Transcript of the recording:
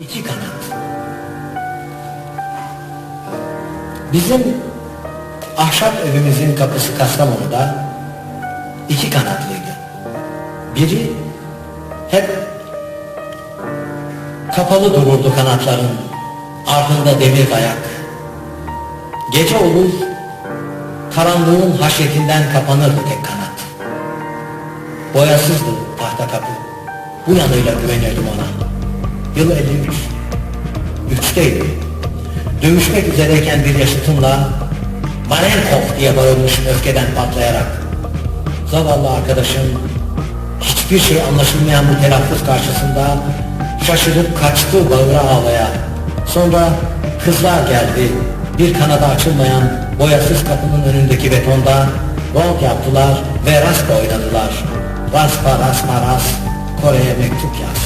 İki kanat. Bizim ahşap evimizin kapısı Kastamonu'da iki kanatlıydı. Biri hep kapalı dururdu kanatların, ardında demir ayak. Gece olur, karanlığın haşyetinden kapanırdı tek kanat. Boyasızdı tahta kapı. Bu yanıyla güvenirdim ona. Yıl 53. Üçteydi. Dövüşmek üzereyken bir yaşıtımla Marenkov diye bağırmışım öfkeden patlayarak. Zavallı arkadaşım hiçbir şey anlaşılmayan bu telaffuz karşısında şaşırıp kaçtı bağıra ağlaya. Sonra kızlar geldi. Bir kanadı açılmayan boyasız kapının önündeki betonda gong yaptılar ve raspa oynadılar. Raspa raspa ras Kore'ye mektup yaz.